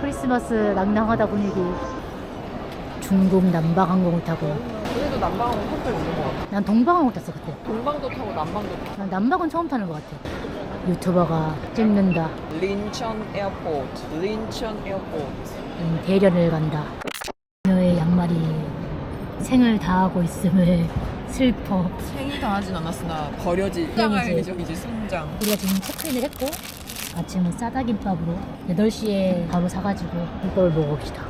크리스마스 낭낭하다 분위기. 중국 남방항공을 타고 그래도 난방은 한적 있는 것 같아. 난 동방항공 탔어 그때. 동방도 타고 남방도 타고. 난 남방은 처음 타는 것 같아. 유튜버가 찍는다. 린천 에어포트. 린천 에어포트. 음, 대련을 간다. 그녀의 양말이 생을 다하고 있음을 슬퍼. 생이 당하진 않았으나 버려지. 그럼 이제- 예정이지 순장. 우리가 지금 체크인을 했고 아침은 싸다김밥으로 8시에 바로 사가지고 이걸 먹어봅시다.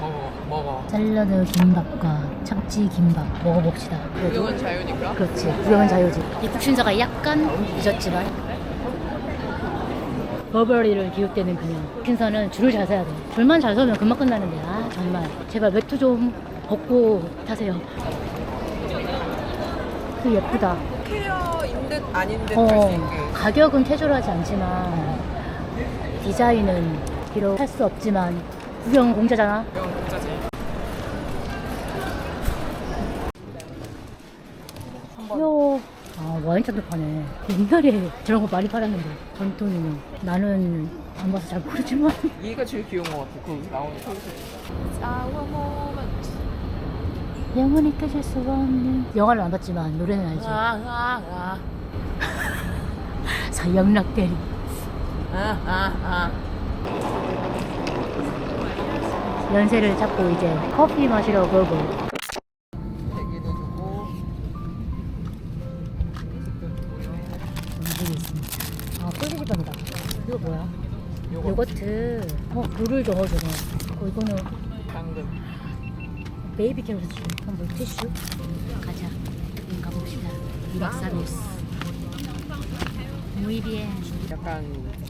먹어 먹어. 샐러드 김밥과 참치 김밥 먹어봅시다. 구경은 자유니까. 그렇지. 구경은 자유지. 입국 순서가 약간 늦었지만 버버리를 기웃대는 그녀. 신선은 줄을 잘 서야 돼. 줄만 잘 서면 금방 끝나는데 아 정말 제발 외투 좀 벗고 타세요. 그 예쁘다. 케어인 듯 아닌 듯 할 수 어, 있게. 가격은 캐주얼하지 않지만 디자인은 비록 할 수 없지만 구경 공짜잖아. 이건 공짜지. 요. 아 와인잔도 파네. 옛날에 저런 거 많이 팔았는데 전통이는 나는 안 봐서 잘 모르지만 얘가 제일 귀여운 것 같아. 그 나오는. Our moment. 영원히 깨질 수 없는 영화를 안 봤지만 노래는 알지. 아, 아, 사영락 대리. 아, 아, 아. 연세를 잡고 이제 커피 마시러 가고 있습니다. 아. 이거 뭐야? 요거 요거트. 어 굴을 넣어주네. 어 이거는 당근. 베이비 캐럿 주 한번 물티슈. 가자. 음, 가봅시다. 203호스. 무이비엔 약간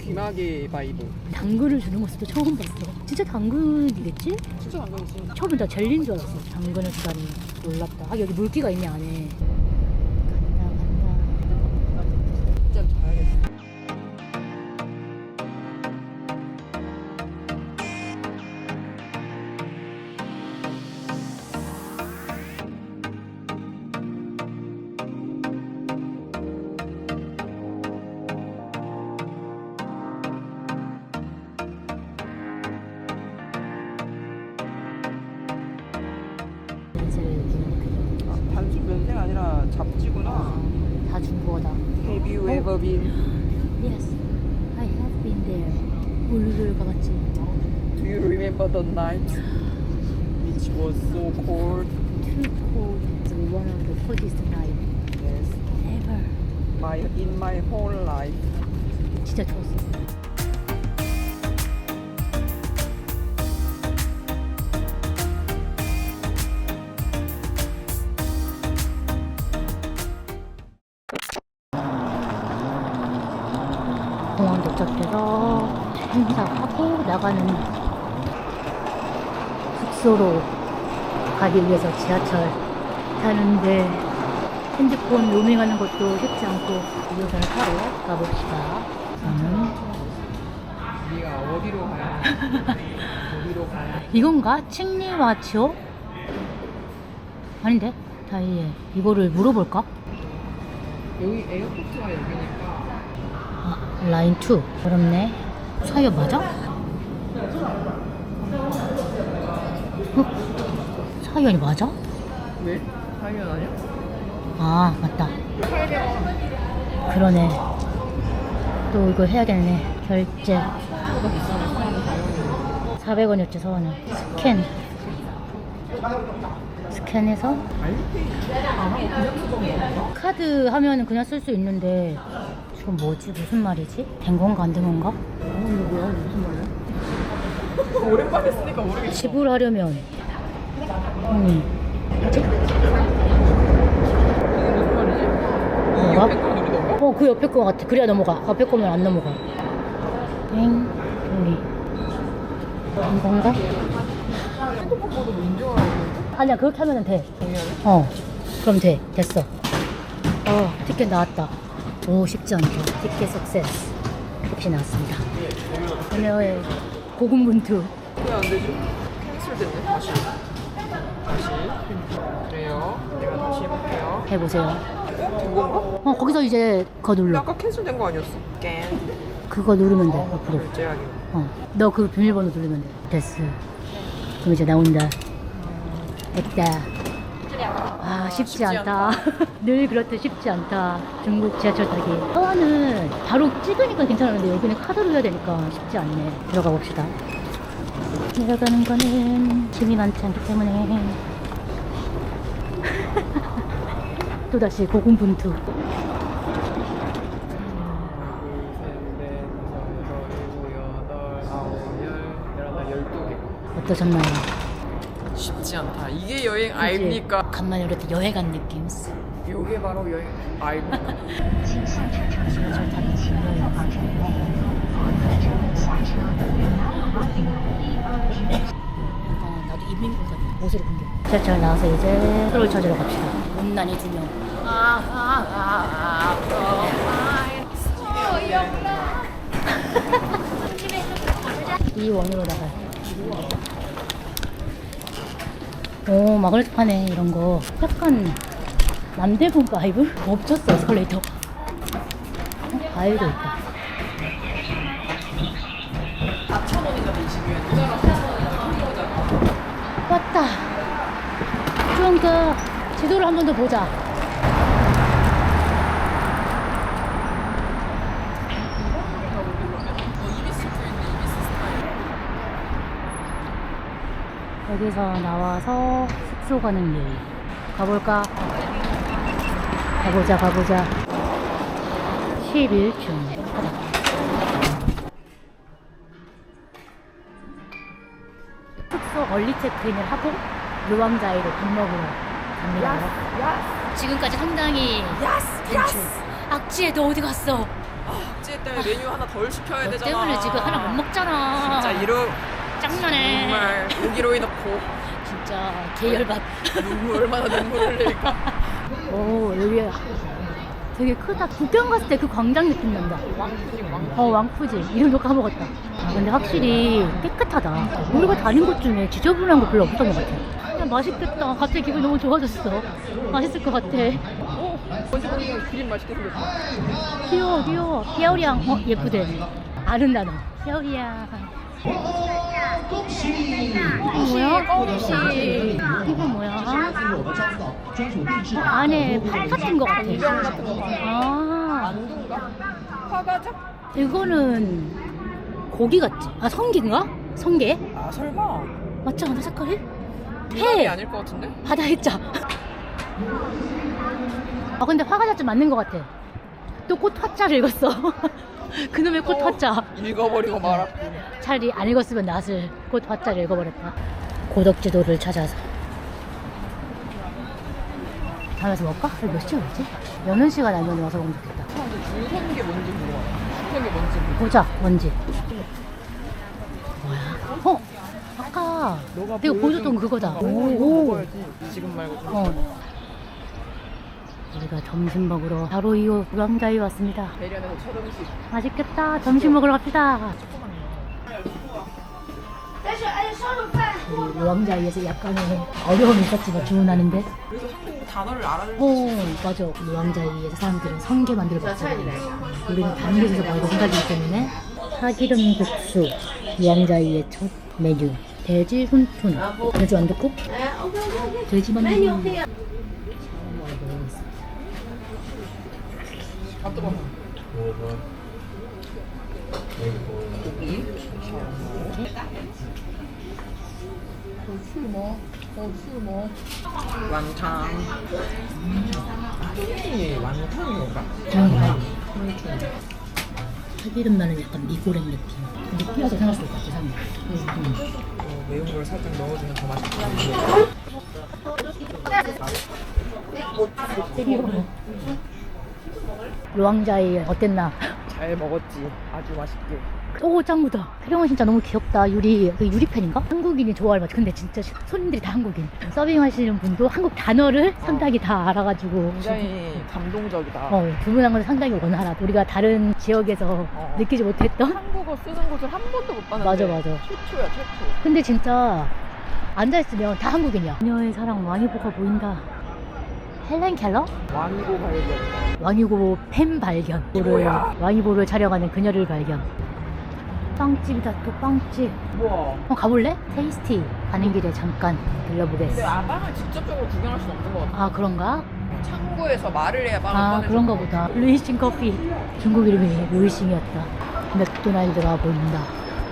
귀마개 바이브. 당근을 주는 모습도 처음 봤어 진짜 당근이겠지? 진짜 당근이지. 처음엔 다 젤리인 줄 알았어 당근을 주다니 놀랍다. 아 여기 물기가 있네 안에 Have you ever been? Yes I have been there 울루를 가봤지 Do you remember the night which was so cold? Too cold It's one of the coldest night Yes. ever My in my whole life. 진짜 추웠어 공항 도착해서 행사 하고 나가는 숙소로 가기 위해서 지하철 타는데 핸드폰 로밍하는 것도 쉽지 않고 이어선을 타러 가봅시다. 저는 네가 어디로 가야 어디로 가야 이건가? 칭리와치오? 아닌데? 다이에 이거를 물어볼까? 여기 에어포트가 여기니까 아, 라인 2 어렵네 사이어 맞아? 어? 사이언이 맞아? 왜? 당연 아니야? 아 맞다 그러네 또 이거 해야겠네 결제 보다 비싸네 서울은 당연히 400원이었지 서원은 스캔 스캔해서? 카드 하면은 그냥 쓸 수 있는데 지금 뭐지 무슨 말이지? 된 건가 안 된 건가? 어 이거 뭐야 무슨 말이야? 오랜만에 쓰니까 모르겠어 지불하려면 음 뭐지? 뭐가? 옆에? 어그 옆에 거 같아 그래야 넘어가 앞에 거면 안 넘어가 땡 여기 된 건가? 핸드폰 아니야 그렇게 하면은 돼? 어, 그럼 돼. 됐어. 어, 티켓 나왔다. 오, 쉽지 않다. 티켓 석세스. 티켓이 나왔습니다. 그녀의 고군분투. 왜 안 되지? 캔슬 됐네 다시 다시 그래요 내가 다시 해볼게요 해보세요. 어? 된 건가? 어, 거기서 이제 그거 근데 눌러. 아까 캔슬된 거 아니었어? 깬 그거 누르면 돼, 어, 앞으로. 결제하기 어. 너 그 비밀번호 누르면 돼. 됐어. 그럼 이제 나온다. 됐다. 아, 쉽지, 쉽지 않다. 늘 그렇듯 쉽지 않다. 중국 지하철 타기. 서안은 바로 찍으니까 괜찮았는데 여기는 카드로 해야 되니까 쉽지 않네. 들어가 봅시다. 내려가는 거는 짐이 많지 않기 때문에 또다시 고군분투. 개. 어떠셨나요? 쉽지 않다. 이게 여행? 아닙니까? 간만에 여행 간 느낌. 이게 바로 여행 아닙니까? 지하철 타는 여행. 어, 나도 인민군 같네. 옷을 공개. 지하철 나와서 이제 표를 찾으러 갑시다. 못난이 두 명. 이 원으로다가. 오, 마그네트 파네, 이런 거. 약간 남대문 바이브? 멈췄어, 에스컬레이터. 어, 과일도 있다. 4,000원인가 20원. 왔다. 좀그 지도를 한 번 더 보자. 이비스 표현데 이비스 스타일. 여기서 나와서 숙소 가는 길. 가볼까? 가보자, 가보자. 11층. 가자. 숙소 얼리 체크인을 하고 루왕자이로 밥 먹으러 갑니다. 지금까지 상당히 괜찮. 악지에 너 어디 갔어? 쟤 때문에 메뉴 하나 덜 시켜야 너 되잖아. 때문에 지금 하나 못 먹잖아. 진짜 이러 짱나네. 정말 고기로 해놓고 진짜 계열받. 눈물 얼마나 눈물을 흘릴까. 오 여기 되게 크다. 구경 갔을 때 그 광장 느낌 난다. 왕푸딩 왕. 어 왕푸지 이름도 까먹었다. 아, 근데 확실히 깨끗하다. 우리가 다닌 곳 중에 지저분한 거 별로 없던 것 같아. 야, 맛있겠다. 갑자기 기분 너무 좋아졌어. 맛있을 것 같아. 어? 언제 보니까 그림 맛있게 생겼다. 귀여워 귀여워. 피어리양 어 예쁘대. 단어. 피어리양. 이거 뭐야? 이거 뭐야? 어, 안에 팔 같은 거 같아. 아? 이거는 고기 같지? 아, 성게인가? 성게? 아 설마. 맞지 않아, 색깔이? 해이 해! 아닐 것 같은데? 바다 해자. 아, 근데 화가 좀 맞는 것 같아. 또 꽃 화자를 읽었어. 그놈의 꽃 어. 화자. 읽어버리고 말았고. 차라리 안 읽었으면 낫을 꽃 화자를 읽어버렸다. 고덕 지도를 찾아서. 먹을까? 이거 몇 시간이지? 여는 시간 아니면 와서 먹으면 좋겠다. 줄 서는 게 뭔지 궁금하다. 서는 게 뭔지. 보자, 뭔지. 뭐야? 어? 아까 너가 내가 보여줬던 그거다. 오, 오. 먹어야지. 지금 말고 좀. 어. 우리가 점심 먹으러 바로 이후 우왕자에 왔습니다. 첫 음식. 맛있겠다. 점심 먹으러 갑시다. 우리 우왕자이에서 약간의 어려움이 있었지만 주문하는데. 그래서 한국 단어를 알아들 오, 맞아. 우왕자이에서 사람들은 성게 만들어 먹잖아. 우리는 데서 먹고 생각이기 때문에 파기름 국수, 우왕자이의 첫 메뉴. 돼지 훈훈, 돼지 완두국, 돼지 만두. 아 뜨거. 고기. 술뭐 어술 뭐. 완탕. 이게 완탕인 건가? 파기름만은 약간 미고랭 느낌. 느끼하게 생각할 것 같아, 사람이. 어, 매운 걸 살짝 넣어주면 더 맛있다. 루왕자이 어땠나? 잘 먹었지. 아주 맛있게. 오 짱구다. 태령은 진짜 너무 귀엽다. 유리 그 유리펜인가? 한국인이 좋아할 맛. 근데 진짜 손님들이 다 한국인. 서빙 하시는 분도 한국 단어를 상당히 다 알아가지고. 굉장히 감동적이다. 어, 주문한 걸 상당히 원활하다. 우리가 다른 지역에서 어. 느끼지 못했던. 한국어 쓰는 곳을 한 번도 못 봤는데. 맞아, 맞아. 최초야, 최초. 근데 진짜 앉아있으면 다 한국인이야. 그녀의 사랑 왕이 보가 보인다. 헬렌 켈러? 왕이고 발견. 왕이보 팬 발견. 뭐야? 왕이보를 촬영하는 그녀를 발견. 빵집이다 또 빵집 우와. 어 가볼래? 테이스티 가는 길에 잠깐 근데 들러보겠어 아, 빵을 직접적으로 구경할 수는 없는 것 같아. 아 그런가? 창고에서 말을 해야 빵을 아. 그런가 보다 루이싱 커피 중국 이름이 루이싱이었다 맥도날드가 보인다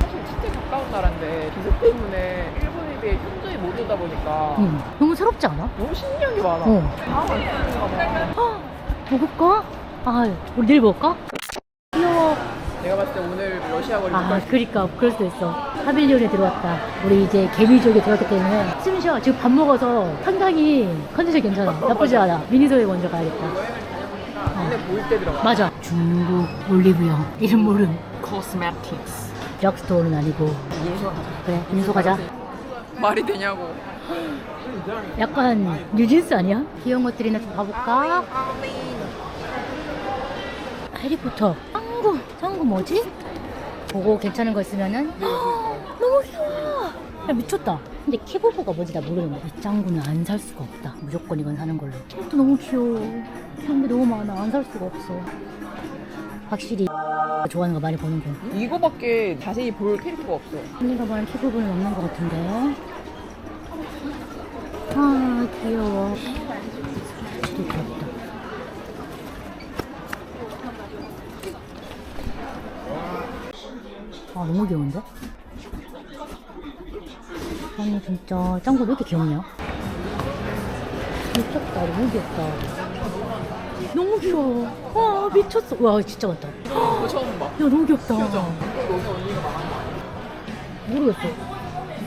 사실 진짜 가까운 나라인데 기술 때문에 일본에 비해 오다 보니까 응 너무 새롭지 않아? 너무 신기한 게 많아. 어 아, 맛있는가 봐. 먹을까? 아 우리 내일 먹을까? 귀여워 내가 봤을 때 오늘 러시아 거리 못아갈 수. 그러니까 그럴 수도 있어 파빌리온에 들어왔다 우리 이제 개미족에 들어왔기 때문에 숨 쉬어 지금 밥 먹어서 상당히 컨디션 괜찮아 나쁘지 않아 미니소에 먼저 가야겠다 보일 때 들어가. 맞아 중국 올리브영 이름 모름 코스메틱스. 드럭스토어는 아니고 가자. 그래 민소 가자 말이 되냐고. 약간 뉴진스 아니야? 귀여운 것들이나 좀 봐볼까? 해리포터. 짱구 짱구 뭐지? 보고 괜찮은 거 있으면은. 헉, 너무 귀여워. 야 미쳤다. 근데 키보드가 뭔지 나 모르는데 이 짱구는 안 살 수가 없다. 무조건 이건 사는 걸로. 키보드 너무 귀여워. 귀여운 게 너무 많아. 안 살 수가 없어. 확실히 좋아하는 거 많이 보는군 이거밖에 자세히 볼 캐릭터가 없어. 언니가 말한 키보드는 없는 것 같은데 아 귀여워 진짜 귀엽다 아 너무 귀여운데? 아니 진짜 짱구 왜 이렇게 귀엽냐? 미쳤다 너무 귀엽다 너무 귀여워 와 미쳤어 와 진짜 많다 야 이거 처음 봐. 너무 귀엽다? 모르겠어.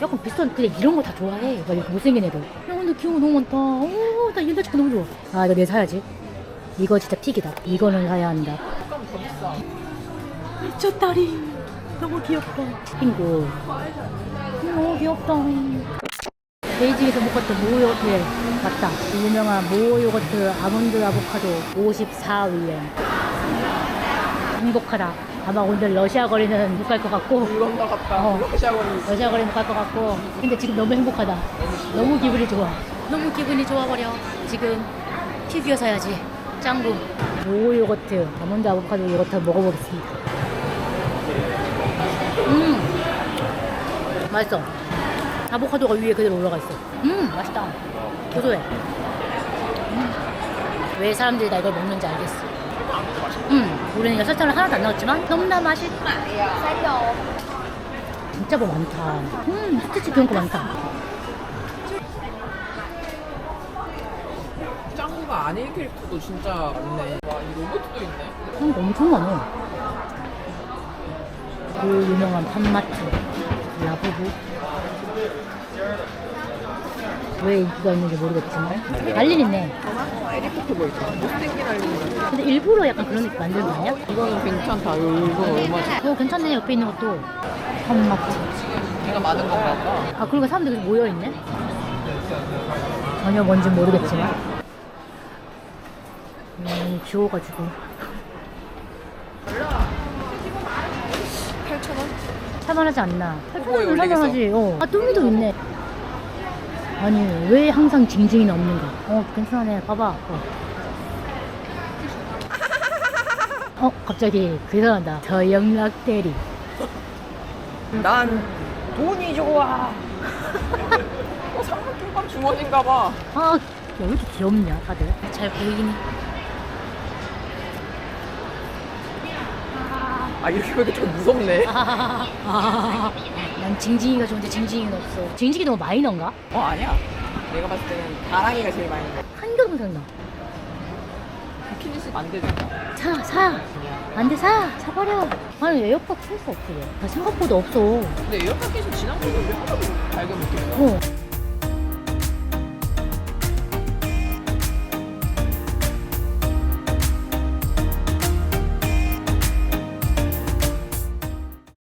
약간 비슷한 그냥 이런 거 다 좋아해. 막 이렇게 못생긴 애들. 야 근데 귀여운 거 너무 많다. 오, 나 옛날 친구 너무 좋아. 아 이거 내가 사야지. 이거 진짜 픽이다. 이거는 사야 한다. 미쳤다리. 너무 귀엽다. 친구. 너무 귀엽다. 베이징에서 먹었던 모호 요거트 맞다. 이 유명한 모호 요거트 아몬드 아보카도 54위엔. 행복하다. 아마 오늘 러시아 거리는 못 갈 것 같고 거 같다. 어. 러시아 거리. 여자 거리 못갈 것 같고 근데 지금 너무 행복하다 너무 기분이 좋아 너무 기분이 좋아버려 지금 피규어 사야지 짱구 오 요거트 아몬드 아보카도 요거트 먹어보겠습니다 맛있어 아보카도가 위에 그대로 올라가 있어 음 맛있다 고소해 음. 왜 사람들이 다 이걸 먹는지 알겠어 음, 우리는 설탕을 하나도 안 넣었지만 너무나 맛있다 진짜 뭐 많다. 음, 스티치 귀여운 거 많다. 짱구가 아닐 캐릭터도 진짜 많네. 와, 이 로봇도 있네. 그런 거 엄청 많아. 그 유명한 판마트, 라부부. 왜 인기가 있는지 모르겠지만. 알린 있네. 에리포트 뭐. 못생긴. 근데 일부러 약간 그런 느낌 만드는 거 아니야? 이거는 괜찮다. 이거 얼마지? 어, 괜찮네. 옆에 있는 것도. 판마트. 걔가 많은 건가 봐. 아, 그리고 사람들이 모여있네? 전혀 뭔지 모르겠지만. 음, 귀여워가지고. 8,000원? 살만하지 않나? 올리겠어. 살만하지. 어. 아 뚜미도 있네. 아니 왜 항상 징징이는 없는가? 어 괜찮네. 봐봐. 어, 어 갑자기 그 사람다. 저 영락 대리. 난 돈이 좋아. 어, 삼각김밥 주머니인가 봐. 아왜 이렇게 귀엽냐 다들? 잘 보이니? 아, 이렇게 보니까 좀 무섭네. 아, 아, 난 징징이가 좋은데 징징이는 없어. 징징이 너무 마이너인가? 어, 아니야. 내가 봤을 때는 다랑이가 제일 많이 먹어. 한겨울 생각나. 비키니스 안 되잖아. 사, 사. 안 돼, 사. 사버려. 아니, 에어팟 쓸수 없어. 나 생각보다 없어. 근데 에어팟 계속 지난번에 우리 하나도 발견 못했어. 어.